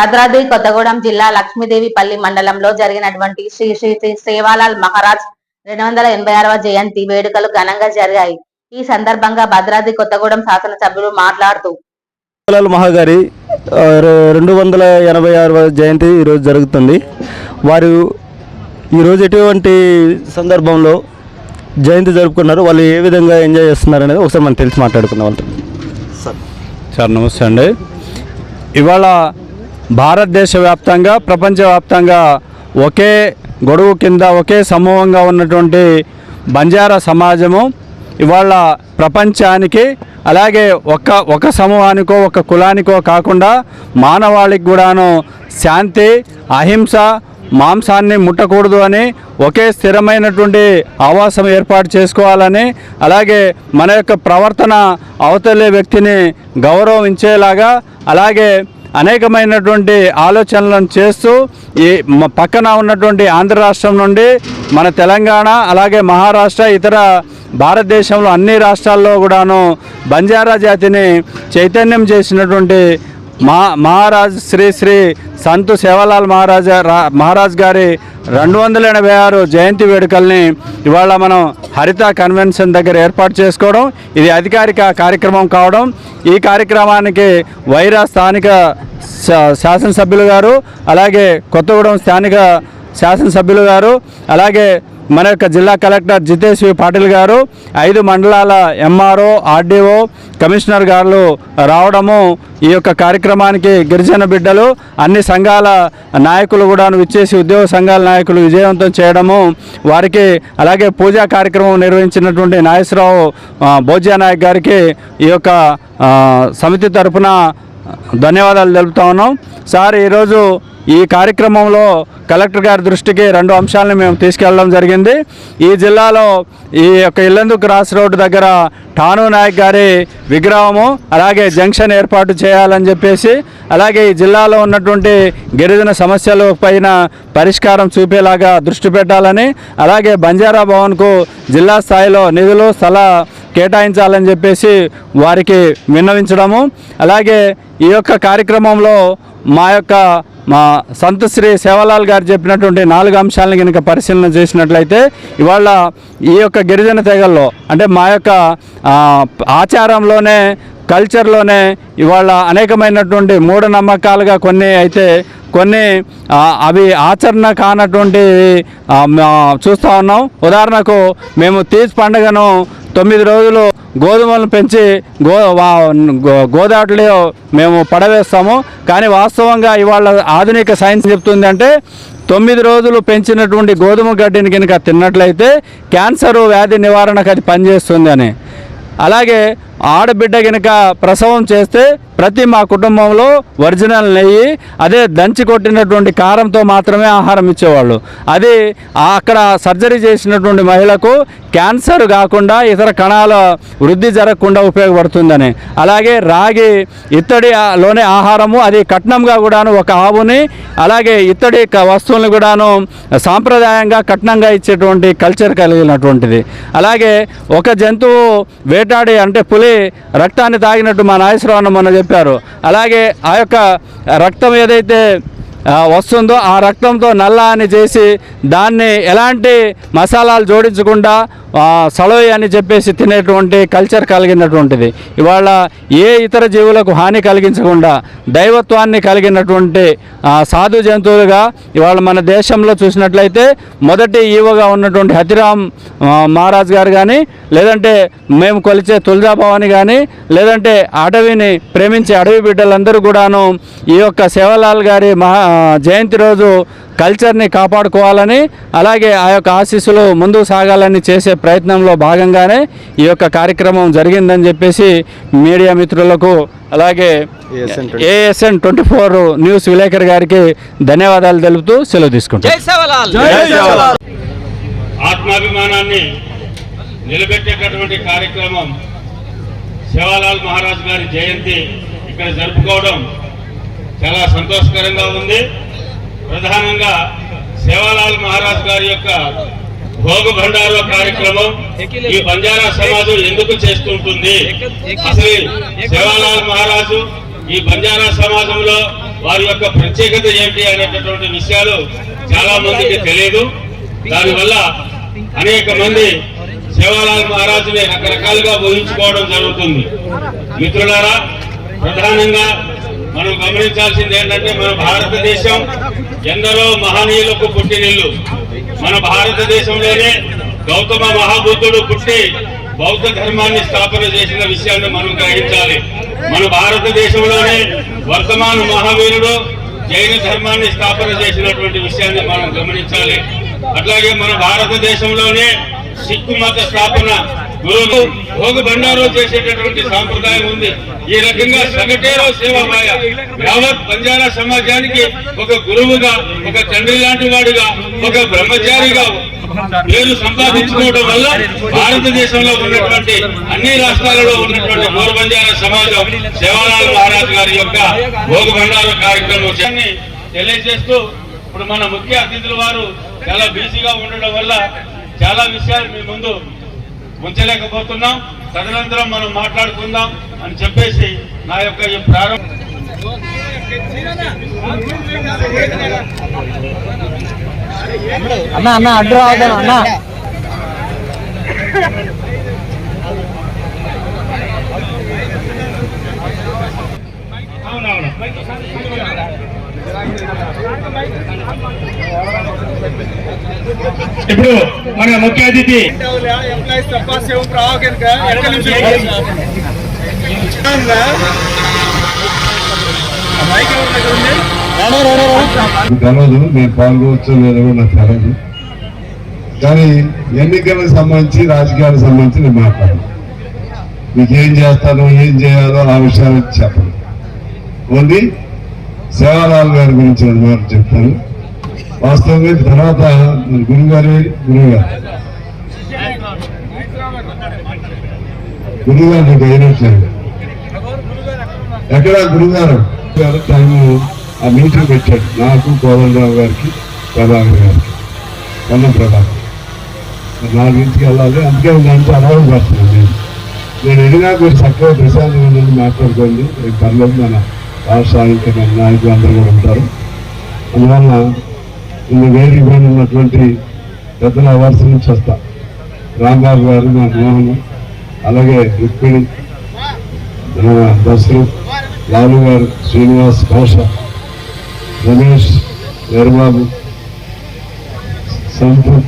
భద్రాద్రి కొత్తగూడెం జిల్లా లక్ష్మీదేవిపల్లి మండలంలో జరిగినటువంటి శ్రీ శ్రీ శ్రీ సేవాలాల్ మహారాజ్ రెండు వందల ఎనభై ఆరవ జయంతి వేడుకలు ఘనంగా జరిగాయి. ఈ సందర్భంగా భద్రాద్రి కొత్తగూడెం శాసనసభ్యులు మాట్లాడుతూ మహాగారి రెండు వందల ఎనభై ఆరవ జయంతి ఈరోజు జరుగుతుంది. వారు ఈరోజు ఎటువంటి సందర్భంలో జయంతి జరుపుకున్నారు. వాళ్ళు ఏ విధంగా ఎంజాయ్ చేస్తున్నారు అనేది ఒకసారి మనం తెలిసి మాట్లాడుకుందాం వాళ్ళతో. సార్. నమస్తే అండి. ఇవాళ భారతదేశ వ్యాప్తంగా ప్రపంచవ్యాప్తంగా ఒకే గొడుగు కింద ఒకే సమూహంగా ఉన్నటువంటి బంజారా సమాజము ఇవాళ ప్రపంచానికి అలాగే ఒక ఒక సమూహానికో ఒక కులానికో కాకుండా మానవాళికి కూడాను శాంతి అహింస మాంసాన్ని ముట్టకూడదు అని ఒకే స్థిరమైనటువంటి ఆవాసం ఏర్పాటు చేసుకోవాలని అలాగే మన యొక్క ప్రవర్తన అవతలే వ్యక్తిని గౌరవించేలాగా అలాగే అనేకమైనటువంటి ఆలోచనలను చేస్తూ ఈ పక్కన ఉన్నటువంటి ఆంధ్ర రాష్ట్రం నుండి మన తెలంగాణ అలాగే మహారాష్ట్ర ఇతర భారతదేశంలో అన్ని రాష్ట్రాల్లో కూడాను బంజారా జాతిని చైతన్యం చేసినటువంటి మా మహారాజ్ శ్రీ శ్రీ సంతు సేవలాల్ మహారాజా రా మహారాజ్ గారి రెండు వందల ఎనభై ఆరు జయంతి వేడుకల్ని ఇవాళ మనం హరిత కన్వెన్షన్ దగ్గర ఏర్పాటు చేసుకోవడం ఇది అధికారిక కార్యక్రమం కావడం. ఈ కార్యక్రమానికి వైరా స్థానిక శా- శాసనసభ్యులు గారు అలాగే కొత్తగూడెం స్థానిక శాసనసభ్యులు గారు అలాగే మన యొక్క జిల్లా కలెక్టర్ జితేష్ వి పాటిల్ గారు ఐదు మండలాల ఎంఆర్ఓ ఆర్డీఓ కమిషనర్ గారు రావడము ఈ యొక్క కార్యక్రమానికి గిరిజన బిడ్డలు అన్ని సంఘాల నాయకులు కూడా విచ్చేసి ఉద్యోగ సంఘాల నాయకులు విజయవంతం చేయడము వారికి అలాగే పూజా కార్యక్రమం నిర్వహించినటువంటి నాగేశ్వరరావు ఆ, భోజ్యా నాయక్ గారికి ఈ యొక్క సమితి తరఫున ధన్యవాదాలు తెలుపుతా ఉన్నాం. సార్ ఈరోజు ఈ కార్యక్రమంలో కలెక్టర్ గారి దృష్టికి రెండు అంశాలను మేము తీసుకెళ్ళడం జరిగింది. ఈ జిల్లాలో ఈ యొక్క ఇల్లందు క్రాస్ రోడ్డు దగ్గర ఠాను నాయక్ గారి విగ్రహము అలాగే జంక్షన్ ఏర్పాటు చేయాలని చెప్పేసి అలాగే ఈ జిల్లాలో ఉన్నటువంటి గిరిజన సమస్యల పైన పరిష్కారం చూపేలాగా దృష్టి పెట్టాలని అలాగే బంజారా భవన్కు జిల్లా స్థాయిలో నిధులు స్థల కేటాయించాలని చెప్పేసి వారికి విన్నవించడము. అలాగే ఈ యొక్క కార్యక్రమంలో మా యొక్క మా సంత శ్రీ సేవలాల్ గారు చెప్పినటువంటి నాలుగు అంశాలను కనుక పరిశీలన చేసినట్లయితే ఇవాళ ఈ యొక్క గిరిజన తెగల్లో అంటే మా యొక్క ఆచారంలోనే కల్చర్లోనే ఇవాళ అనేకమైనటువంటి మూఢనమ్మకాలుగా కొన్ని అయితే కొన్ని అవి ఆచరణ కానటువంటి చూస్తూ ఉన్నాం. ఉదాహరణకు మేము తీజ్ పండుగను తొమ్మిది రోజులు గోధుమలను పెంచి గో వా- గో- గోదావరిలో మేము పడవేస్తాము. కానీ వాస్తవంగా ఇవాళ ఆధునిక సైన్స్ చెప్తుంది అంటే తొమ్మిది రోజులు పెంచినటువంటి గోధుమ గడ్డిని కనుక తిన్నట్లయితే క్యాన్సర్ వ్యాధి నివారణకు అది పనిచేస్తుంది అని అలాగే ఆడబిడ్డ కనుక ప్రసవం చేస్తే ప్రతి మా కుటుంబంలో ఒరిజినల్ నెయ్యి అదే దంచి కొట్టినటువంటి కారంతో మాత్రమే ఆహారం ఇచ్చేవాళ్ళు. అది అక్కడ సర్జరీ చేసినటువంటి మహిళకు క్యాన్సర్ కాకుండా ఇతర కణాల వృద్ధి జరగకుండా ఉపయోగపడుతుందని. అలాగే రాగి ఇత్తడి లోనే ఆహారము అది కట్నంగా కూడాను ఒక ఆవుని అలాగే ఇత్తడి వస్తువులను కూడాను సాంప్రదాయంగా కట్నంగా ఇచ్చేటువంటి కల్చర్ కలిగినటువంటిది. అలాగే ఒక జంతువు వేటాడి అంటే పులి రక్తాన్ని తాగినట్టు మా నాగేశ్వరరావు అన్న మొన్న చెప్పారు. అలాగే ఆ యొక్క రక్తం ఏదైతే వస్తుందో ఆ రక్తంతో నల్ల అని చేసి దాన్ని ఎలాంటి మసాలాలు జోడించకుండా ఆ, సలోయ్ అని చెప్పేసి తినేటువంటి కల్చర్ కలిగినటువంటిది. ఇవాళ ఏ ఇతర జీవులకు హాని కలిగించకుండా దైవత్వాన్ని కలిగినటువంటి సాధు జంతువులుగా ఇవాళ మన దేశంలో చూసినట్లయితే మొదటి ఈవోగా ఉన్నటువంటి హతిరామ్ మహారాజ్ గారు కానీ లేదంటే మేము కొలిచే తులజాభవాని కానీ లేదంటే అడవిని ప్రేమించే అడవి బిడ్డలందరూ కూడాను ఈ యొక్క సేవలాల్ గారి మహా జయంతి రోజు కల్చర్ని కాపాడుకోవాలని అలాగే ఆ యొక్క ఆశీస్సులు ముందుకు సాగాలని చేసే ప్రయత్నంలో భాగంగానే ఈ యొక్క కార్యక్రమం జరిగిందని చెప్పేసి మీడియా మిత్రులకు అలాగే ఏఎస్ఎన్ ట్వంటీ ఫోర్ న్యూస్ విలేకరి గారికి ధన్యవాదాలు తెలుపుతూ సెలవు తీసుకుంటాం. ఆత్మాభిమానాన్ని నిలబెట్టేటటువంటి కార్యక్రమం శివలాల్ మహారాజ్ గారి జయంతి ఇక్కడ జరుపుకోవడం చాలా సంతోషకరంగా ఉంది. ప్రధానంగా సేవాలాల్ మహారాజ్ గారి యొక్క భోగ భండార కార్యక్రమం ఈ బంజారా సమాజం ఎందుకు చేస్తుంటుంది? అసలు సేవాలాల్ మహారాజు ఈ బంజారా సమాజంలో వారి యొక్క ప్రత్యేకత ఏంటి అనేటటువంటి విషయాలు చాలా మందికి తెలియదు దానివల్ల అనేక మంది సేవాలాల్ మహారాజుని రకరకాలుగా ఊహించుకోవడం జరుగుతుంది. మిత్రులారా ప్రధానంగా మనం గమనించాల్సింది ఏంటంటే మన భారతదేశం ఎందరో మహనీయులకు పుట్టినిల్లు మన భారతదేశంలోనే గౌతమ మహాబుద్ధుడు పుట్టి బౌద్ధ ధర్మాన్ని స్థాపన చేసిన విషయాన్ని మనం గ్రహించాలి. మన భారతదేశంలోనే వర్తమాన మహావీరుడు జైన ధర్మాన్ని స్థాపన చేసినటువంటి విషయాన్ని మనం గమనించాలి. అట్లాగే మన భారతదేశంలోనే సిక్కు మత స్థాపన గురువు భోగ బండారో చేసేటటువంటి సాంప్రదాయం ఉంది. ఈ రకంగా సగటేరో సేవాబాయ యావత్ బంజారా సమాజానికి ఒక గురువుగా ఒక తండ్రి లాంటి వాడుగా ఒక బ్రహ్మచారిగా పేరు సంపాదించుకోవడం వల్ల భారతదేశంలో ఉన్నటువంటి అన్ని రాష్ట్రాలలో ఉన్నటువంటి గౌర బంజారా సమాజం సేవాలాల్ మహారాజ్ గారి యొక్క భోగ బండార కార్యక్రమం తెలియజేస్తూ ఇప్పుడు మన ముఖ్య అతిథుల వారు చాలా బిజీగా ఉండడం వల్ల చాలా విషయాలు మీ ముందు ఉంచలేకపోతున్నాం. తదనంతరం మనం మాట్లాడుకుందాం అని చెప్పేసి నా యొక్క ఈ ప్రారంభ అన్న అన్న అడ్డు రావద్దాను అన్న. ఇప్పుడు మన ముఖ్య అతిథి. ఎంప్లాయీస్ తప్ప సేవ ప్రావకనుక ఎక్కడి నుంచి మైక్ నేను పాల్గొవచ్చు లేదో కూడా నాకు తెలవదు కానీ ఎన్నికలకు సంబంధించి రాజకీయాలకు సంబంధించి నేను మాట్లాడను. మీకేం చేస్తాను ఏం చేయాలో ఆ విషయాలు చెప్పను ఓన్లీ సేవాలాల్ గారి గురించి రెండు వారు చెప్తాను. వాస్తవంగా తర్వాత మరి గురుగారి గురువుగారు గురుగారు నీకు అయినట్లేదు ఎక్కడ గురుగారు గారు టైం ఆ మీటింగ్ పెట్టాడు నాకు కోదండరావు గారికి ప్రభాకర్ గారికి కన్న ప్రభాకర్ మరి నాలుగింటికి వెళ్ళాలి. అందుకే దాంట్లో అలవాటు పడుతున్నాను నేను నేను ఎదిగా మీరు చక్కగా ప్రశాంతంగా మాట్లాడుకోండి. పర్లేదు మన రాష్ట్ర ఇంకా నాయకులు అందరూ కూడా ఉంటారు. అందువల్ల నేను వేదిక పైన ఉన్నటువంటి పెద్దల అవార్డ్స్ నుంచి వస్తా రాంబాబు గారు మా మోహన్ అలాగే రుక్మిణి దసరు లాలు గారు శ్రీనివాస్ కౌశ రమేష్ వీరబాబు సంతృప్తి